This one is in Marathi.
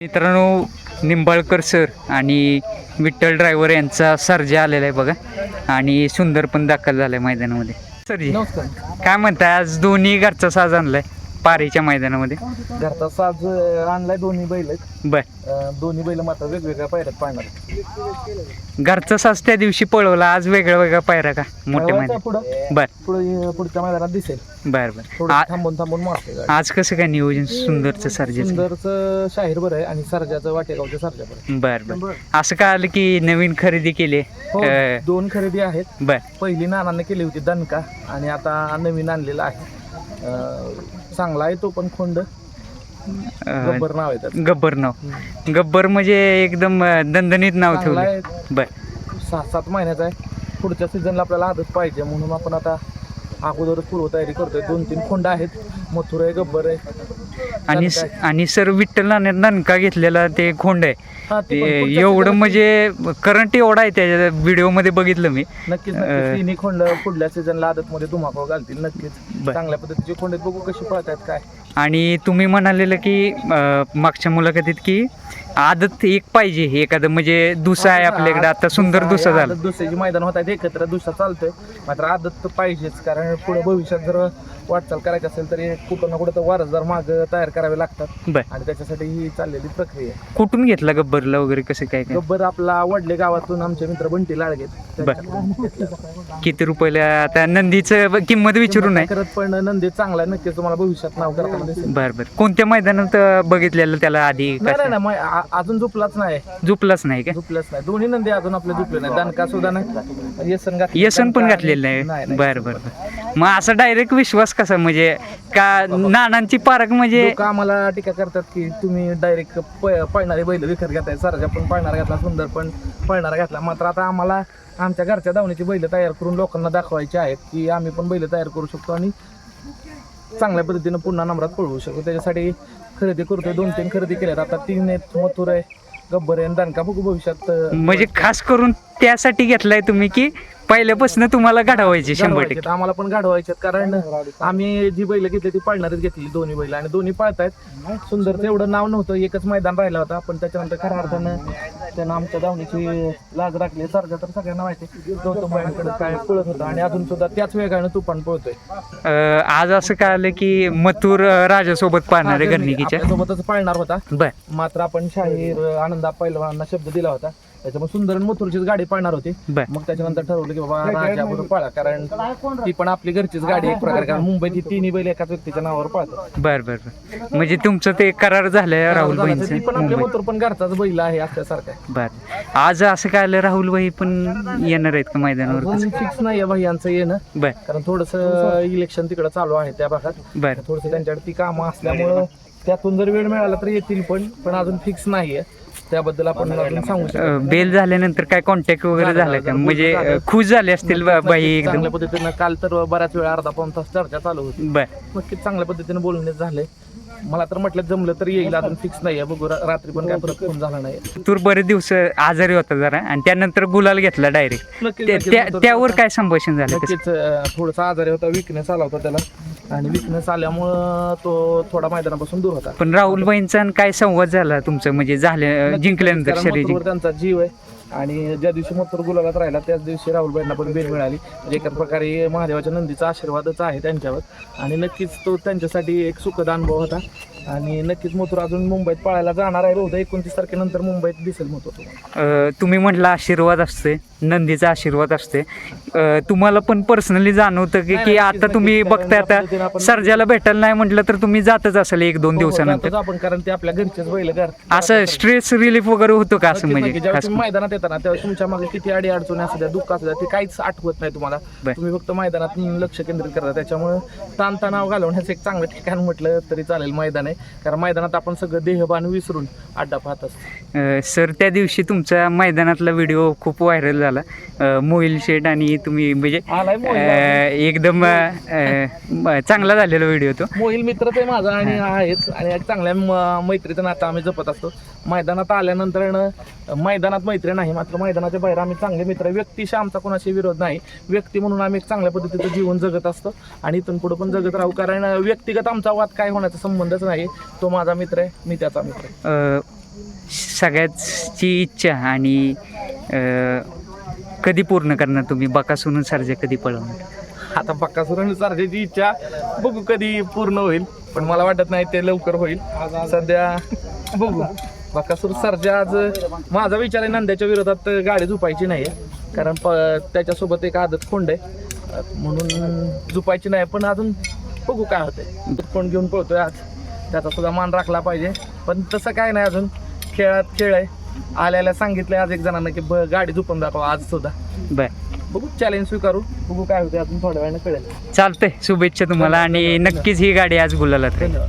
मित्रांनो निंबाळकर सर आणि विठ्ठल ड्रायव्हर यांचा सर्जा आलेला आहे बघा. आणि सुंदर पण दाखल झालाय मैदानामध्ये. सरजी नमस्कार. काय म्हणताय? आज दोन्ही घरचा साज आणलाय. पारीच्या मैदानामध्ये? घरचा साज आणलाय दोन्ही बैल. बर. दोन्ही बैल मात्र वेगवेगळ्या पायऱ्यात आहेत. घरचा साज त्या दिवशी पळवला आज वेगळा वेगळा पायरा का? मोठ्या मैदान पुढं. बर. पुढे पुढच्या मैदानात दिसेल. बर बर. थांबून थांबून मारते आज कसं काय नियोजन? सुंदरचं सर्जेचं सुंदरचं शाहीर बरं आहे आणि सरजाचं वाटेगावचं सरजा बरं बर बर. असं काय आलं की नवीन खरेदी केली? हो दोन खरेदी आहेत. बर. पहिली नानाने केली होती दणका आणि आता नवीन आणलेला आहे. चांगला आहे तो पण खोंड. अं, गब्बर नाव आहे त्याचं. गब्बर नाव. गब्बर म्हणजे एकदम अं, दणदणीत नाव चांगला ठेवलं आहे. बर. सहा सात महिन्याचा आहे. पुढच्या सीझनला आपल्याला आदत पाहिजे म्हणून आपण आता अगोदरच पूर्वतयारी करतोय. दोन तीन खोंड आहेत. मथुर आहे गब्बर आहे. आणि. आणि सर विठ्ठल नाण्यात दणका घेतलेला ते खोंड आहे. हा, ते ते पण पुढच्या एवढं season म्हणजे करंट एवढा आहे त्याच्या व्हिडिओमध्ये बघितलं मी. नक्कीच अं, तिन्ही खोंड पुढल्या सीझनला आदत मध्ये धुमाकूळ घालतील नक्कीच. बर. चांगल्या पद्धतीचे खोंड आहेत. बघू कशी पळतायत काय. आणि तुम्ही म्हणालेलं की मागच्या मुलाखतीत की आदत एक पाहिजे एखादं म्हणजे दुसा आहे आपल्याकडे आता सुंदर दुसा झाला. दुसऱ्याची मैदान होत आहेत एकत्र दुसरा चालतोय. मात्र आदत तर पाहिजेच कारण पुढे भविष्यात जर वाटचाल करायची असेल तरी कुठं ना कुठं तर वारसदार माग तयार करावे लागतात. बर. आणि त्याच्यासाठी ही चाललेली प्रक्रिया आहे. कुठून घेतला गब्बरला वगैरे कसं काय काय? गब्बर आपला वडले गावातून आमचे मित्र बंटी घेतला. किती रुपयाला आता नंदीचं ब- किंमत विचारू नाही करत पण नंदी चांगला आहे. नक्कीच तुम्हाला भविष्यात नाव करताना दिसेल. बर बर. कोणत्या मैदानात अं, बघितलेलं त्याला आधी नाही कसं? नाही, नाही मग आ- अजून झोपलाच नाही. झोपलाच नाही का? झोपलंच नाही. दोन्ही नंदी अजून आपले झोपले नाही दणका सुद्धा नाही येसन येसन पण दणका घातलेलं नाही, नाही नाही. बर बर बर. मग असं डायरेक्ट विश्वास कसा म्हणजे का नानांची पारख म्हणजे लोक आम्हाला टीका करतात की तुम्ही डायरेक्ट पळणारे बैल विकत घेताय. सरजा पण पळणारा घातला सुंदर पण पळणारा घातला. मात्र आता आम्हाला आमच्या घरच्या धावण्याची बैल तयार करून लोकांना दाखवायची आहेत की आम्ही पण बैल तयार करू शकतो आणि चांगल्या पद्धतीनं पुन्हा नंबरात पळवू शकतो. त्याच्यासाठी खरेदी करतोय. दोन तीन खरेदी केल्यात. आता तीन आहेत. मथुर आहे गब्बर आहे आणि दणका बघू भविष्यात म्हणजे खास करून त्यासाठी घेतलाय तुम्ही की पहिल्यापासून तुम्हाला घडवायचे शंभर गाढवायचे टक्के. आम्हाला पण गाढवायचे कारण आम्ही जी बैल घेतली ती पाळणारीच घेतली दोन्ही बैल. आणि दोन्ही पाळतायत. सुंदर एवढं नाव नव्हतं. एकच मैदान राहिला होता. पण त्याच्यानंतर खऱ्या अर्थानं त्यानं आमच्या धावणीची लाज राखली. सारखं तर सगळ्यांना माहिती गौतम बाईंकडे काय पळत होतं. आणि अजून सुद्धा त्याच वेगानं तुफान पळतोय. अं, आज असं काय आलं की मथुर अं, राजासोबत पाहणार आहे घरणिकीच्या सोबतच पाळणार होता. बर. मात्र आपण शाहीर आनंदा पैलवानांना शब्द दिला होता. त्याच्यामुळे सुंदर आणि मथुरचीच गाडी पाळणार होती. बर. मग त्याच्यानंतर ठरवलं की बाबा राजा बरोबर पळा कारण ती पण आपली घरचीच गाडी आहे. एक प्रकारे कारण मुंबईत ही तिन्ही बैल एकाच व्यक्तीच्या नावावर पळतात. बर बर बर. म्हणजे तुमचं ते करार झालंय राहुल ती पण आपल्या मथुर पण घरचाच बैल आहे असल्यासारखं. बर. आज असं काय आलं राहुल भाई पण येणार आहेत का मैदानावर? अजून फिक्स नाही आहे यांचं येणं. बर. कारण थोडस इलेक्शन तिकडे चालू आहे त्या भागात. बर. थोडस त्यांच्याकडे ती कामं असल्यामुळं त्यातून जर वेळ मिळाला तर येतील पण पण अजून फिक्स नाहीये. त्याबद्दल आपण अजून सांगू शकतो बेल झाल्यानंतर काय कॉन्टॅक्ट वगैरे झालं का? म्हणजे अं, खुश झाले असतील बा- बाई एकदम. चांगल्या पद्धतीनं काल तर बऱ्याच वेळ अर्धा पाऊन तास चर्चा चालू होती. बर. नक्कीच चांगल्या पद्धतीने बोलणे झाले. मला तर म्हटलं जमलं तर येईल अजून फिक्स नाहीये बघू रा- रात्री पण काय फरक फोन झाला नाही. तूर बरेच दिवस आजारी होता जरा आणि त्यानंतर गुलाल घेतला डायरेक्ट नक्कीच. त्यावर काय संभाषण झालं कसं? नक्कीच अं, थोडासा आजारी होता विकनेस आला होता त्याला. आणि विकनेस आल्यामुळं तो थोडा मैदानापासून दूर होता. पण राहुल भाईंचा आणि काय संवाद झाला तुमचं? म्हणजे झालं जिंकल्यानंतर कारण शरीर मथुरवर त्यांचा जीव आहे. आणि ज्या दिवशी मथुर गुलाबात राहिला त्याच दिवशी राहुलबाईंना पण बेल मिळाली. म्हणजे एका प्रकारे महादेवाच्या नंदीचा आशीर्वादच आहे त्यांच्यावर. आणि नक्कीच तो त्यांच्यासाठी एक सुखद अनुभव होता. आणि नक्कीच मथुर अजून मुंबईत पळायला जाणार आहे. बहुधा एकोणतीस तारखेनंतर मुंबईत दिसेल मथुर. तुम्हाला. अं, तुम्ही म्हटलं आशीर्वाद असते नंदीचा आशीर्वाद असते अं, तुम्हाला पण पर्सनली जाणवतं की नाही, की आता नक्कीच. तुम्ही बघताय आता सर्जाला भेटायला नाही म्हटलं तर तुम्ही जातच असाल एक दोन हो, हो, दिवसानंतर. जातोच आपण कारण ते आपल्या घरचेच बैल घर असं स्ट्रेस रिलीफ वगैरे होतो का असं म्हणजे? नक्कीच. ज्यावेळी खास तुम्ही मैदानात येताना त्यावेळी तुमच्या मागे किती अडी अडचणी असू द्या दुःख असू द्या ते काहीच आठवत नाही तुम्हाला. बर. तुम्ही फक्त मैदानात लक्ष केंद्रित करता. त्याच्यामुळे ताणतणाव घालवण्याचं एक चांगलं ठिकाण म्हटलं तरी चालेल मैदान आहे. कारण मैदानात आपण सगळं देहबान विसरून अड्डा पाहत असतो. अं, सर त्या दिवशी तुमचा मैदानातला व्हिडिओ खूप व्हायरल झाला. अं, मोहिल शेठ आणि तुम्ही म्हणजे आलाय मोहिल अं, एकदम अं, म- चांगला झालेला व्हिडिओ तो. मोहिल मित्रच आहे माझा आणि आहेच. आणि एक चांगल्या म- मैत्रीचं नातं आम्ही जपत असतो. मैदानात आल्यानंतर न- मैदानात मैत्री नाही मात्र मैदानाच्या बाहेर आम्ही चांगले मित्र आहे. व्यक्तीशी आमचा कोणाशी विरोध नाही. व्यक्ती म्हणून आम्ही एक चांगल्या पद्धतीचं जीवन जगत असतो आणि इथून पुढे पण जगत राहू. कारण व्यक्तिगत आमचा वाद काय होण्याचा संबंधच नाही. तो माझा मित्र आहे मी त्याचा मित्र आहे. सगळ्याची इच्छा आणि कधी पूर्ण करणार तुम्ही? बकासून सर्जा कधी पळवणार? आता बक्कासुरांनी सारख्याची इच्छा बघू कधी पूर्ण होईल. पण मला वाटत नाही ते लवकर होईल. सध्या बघू. बक्कासूर सरजा आज माझा विचार आहे नंद्याच्या विरोधात गाडी झुपायची नाही कारण प त्याच्यासोबत एक आदत खोंड आहे. म्हणून झुपायची नाही पण अजून बघू काय होतंय. कोण घेऊन पळतोय आज त्याचा सुद्धा मान राखला पाहिजे. पण तसं काय नाही अजून. खेळात खेळ आहे. आल्याला सांगितलंय आज एक जणांना की ब गाडी झुपून दाखवा आज सुद्धा. बर. बघू चॅलेंज स्वीकारू. बघू काय होते अजून थोड्या वेळानं कळेल. चालतंय. शुभेच्छा तुम्हाला. आणि नक्कीच ही गाडी आज गुलाला धन्यवाद.